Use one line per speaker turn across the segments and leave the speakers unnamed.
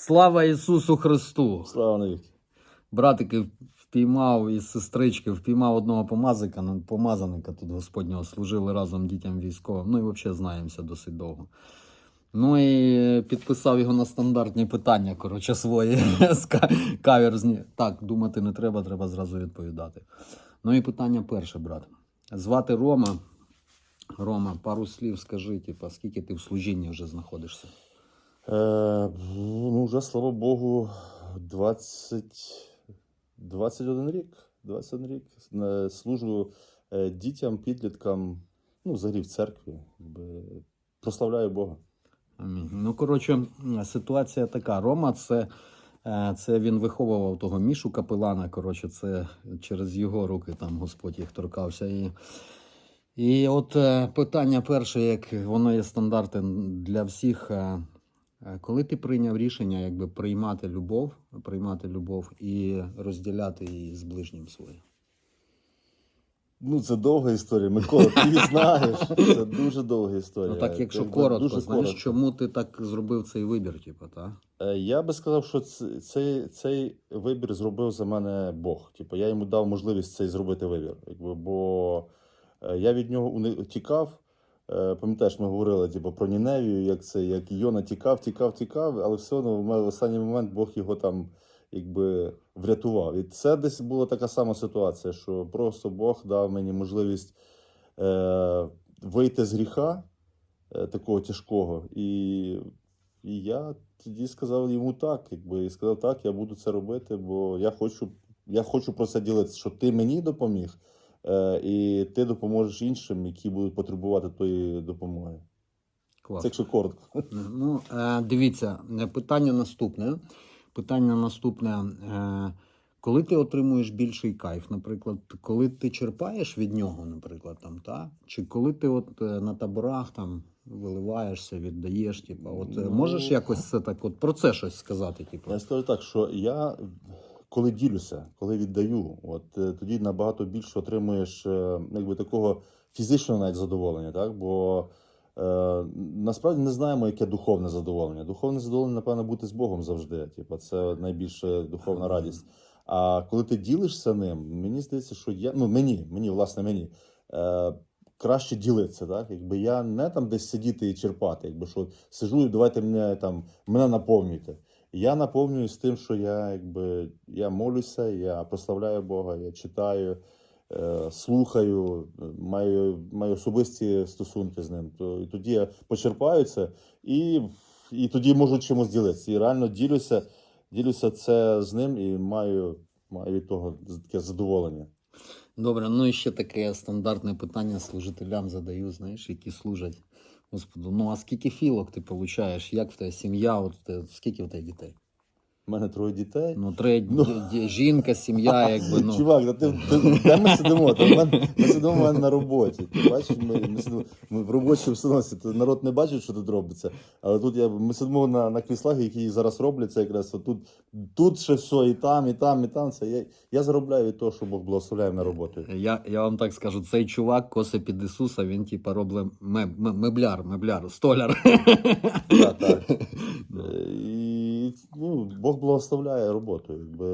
Слава Ісусу Христу!
Слава навіки.
Братики впіймав і сестрички, впіймав одного помазика, ну, помазаника тут Господнього служили разом дітям військовим. Ну і взагалі знаємося досить довго. Ну і підписав його на стандартні питання, коротше, свої каверзні. Так, думати не треба, треба зразу відповідати. Ну і питання перше, брат. Звати Рома. Рома, пару слів скажи, типа, скільки ти в служінні вже знаходишся?
Е, ну, вже, слава Богу, 20, 21 рік. 21 рік. Е, Служу е, дітям, підліткам, ну, взагалі в церкві. Прославляю Бога.
Амінь. Ну, коротше, ситуація така. Рома, це, це він виховував того мішу капелана. Коротше, це через його руки там Господь їх торкався. І, і от питання перше, як воно є стандартом для всіх. Е, Коли ти прийняв рішення якби приймати любов, приймати любов і розділяти її з ближнім своїм?
Ну, це довга історія. Микола, ти знаєш. Це дуже довга історія.
Ну так, якщо
Це
коротко,
дуже
знаєш,
коротко.
чому ти так зробив цей вибір, типу, так?
Е, Я би сказав, що цей, цей вибір зробив за мене Бог. Типу, я йому дав можливість цей зробити вибір. Якби, бо е, я від нього тікав. Е, Пам'ятаєш, ми говорили типу, про Ніневію, як це, як Йона тікав, тікав, тікав, але все одно в останній момент Бог його там якби врятував. І це десь була така сама ситуація, що просто Бог дав мені можливість е, вийти з гріха е, такого тяжкого. І, і я тоді сказав йому так, якби і сказав, так, я буду це робити, бо я хочу, я хочу про це ділитися, що ти мені допоміг, і ти допоможеш іншим, які будуть потребувати тої допомоги.
Клас.
Це якщо коротко.
Ну, е, дивіться, е, питання наступне. Питання наступне. Е, коли ти отримуєш більший кайф, наприклад, коли ти черпаєш від нього, наприклад, там, та? чи коли ти от е, на таборах там виливаєшся, віддаєш, типу, от е,
Ну.
можеш якось це так, от про це щось сказати, типу?
Я скажу так, що я коли ділюся, коли віддаю, от е, тоді набагато більше отримуєш е, якби такого фізичного навіть задоволення, так? Бо е, насправді не знаємо, яке духовне задоволення. Духовне задоволення, напевно, бути з Богом завжди. Типу, це найбільша духовна радість. А коли ти ділишся ним, мені здається, що я ну мені, мені, власне, мені. Е, Краще ділитися, так? Якби я не там десь сидіти і черпати, якби що сижу і давайте мене там мене наповнюйте. Я наповнююсь тим, що я якби я молюся, я прославляю Бога, я читаю, е, слухаю, маю, маю особисті стосунки з ним. То і тоді я почерпаю це і, і тоді можу чимось ділитися. І реально ділюся, ділюся це з ним і маю, маю від того таке задоволення.
Добре, ну і ще таке стандартне питання служителям задаю, знаєш, які служать Господу. Ну а скільки філок ти получаєш? Як в тебе сім'я? От тебе- скільки в тебе дітей?
У мене троє дітей.
Ну, три
Ну.
жінка, сім'я, якби ну.
Чувак, та ти, ти, де ми сидимо? Та в мене, ми сидимо в мене на роботі. Ти бачиш, ми, ми, сидимо, ми в робочій обстановці. Народ не бачить, що тут робиться. Але тут я, ми сидимо на, на кріслах, які зараз робляться якраз. Тут, тут ще все, і там, і там, і там. Це я, я заробляю від того, що Бог благословляє мене роботою.
Я, я вам так скажу, цей чувак косе під Ісуса, він типа робить меб, меб- мебляр, мебляр, столяр.
Так, так. Е, І ну, Бог благословляє роботою. Якби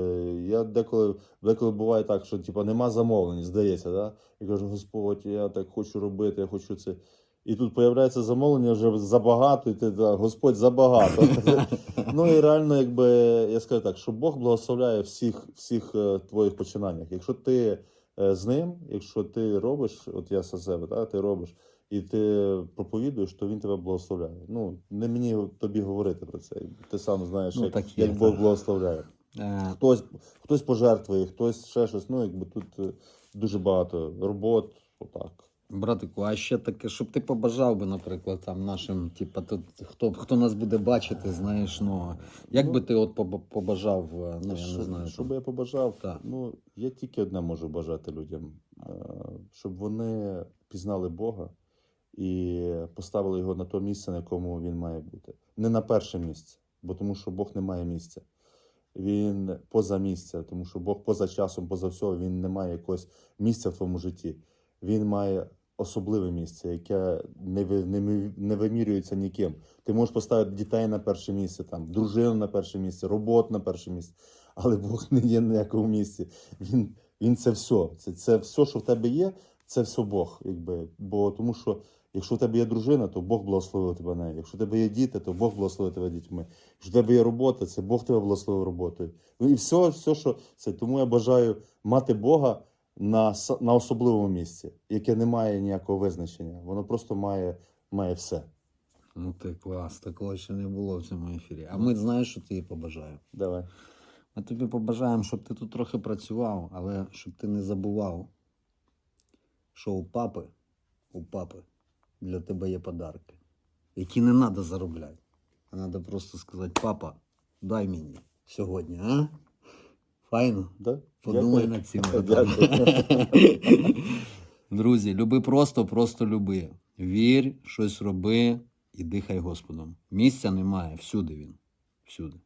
я деколи, деколи буває так, що типу, нема замовлень, здається. Да? Я кажу, Господь, я так хочу робити, я хочу це. І тут появляється замовлення вже забагато, і ти да, Господь забагато. ну і реально, якби я скажу так, що Бог благословляє всіх, всіх е, твоїх починаннях. Якщо ти з ним, якщо ти робиш, от я за себе, так, ти робиш, і ти проповідуєш, то він тебе благословляє. Ну, не мені тобі говорити про це. Ти сам знаєш,
Ну,
як,
так є,
як Бог
так.
благословляє.
Е,
Хтось, хтось пожертвує, хтось ще щось. Ну, якби тут е, дуже багато робот, отак.
Братику, а ще таке, щоб ти побажав би, наприклад, там нашим, типа, тут, хто, хто нас буде бачити, знаєш, ну як би ти от побажав, е, ну я
що,
не знаю.
що би я побажав?
Так.
Ну, я тільки одне можу бажати людям, е, щоб вони пізнали Бога і поставили його на то місце, на якому він має бути. Не на перше місце, бо тому що Бог не має місця. Він поза місця, тому що Бог поза часом, поза всього, він не має якогось місця в твоєму житті. Він має особливе місце, яке не, не, не вимірюється ніким. Ти можеш поставити дітей на перше місце, там, дружину на перше місце, роботу на перше місце, але Бог не є на якому місці. Він, він це все. Це, це все, що в тебе є, це все Бог. Якби. Бо тому що якщо в тебе є дружина, то Бог благословив тебе нею. Якщо в тебе є діти, то Бог благословив тебе дітьми. Якщо в тебе є робота, це Бог тебе благословив роботою. Ну і все, все, що це. Тому я бажаю мати Бога на, на особливому місці, яке не має ніякого визначення. Воно просто має, має все.
Ну ти клас, такого ще не було в цьому ефірі. А ми знаєш, що ти їй побажаю.
Давай.
Ми тобі побажаємо, щоб ти тут трохи працював, але щоб ти не забував, що у папи, у папи для тебе є подарки, які не треба заробляти. А треба просто сказати, папа, дай мені сьогодні, а? Файно?
Да?
Подумай над цим. Друзі, люби просто, просто люби. Вір, щось роби і дихай Господом. Місця немає, всюди він. Всюди.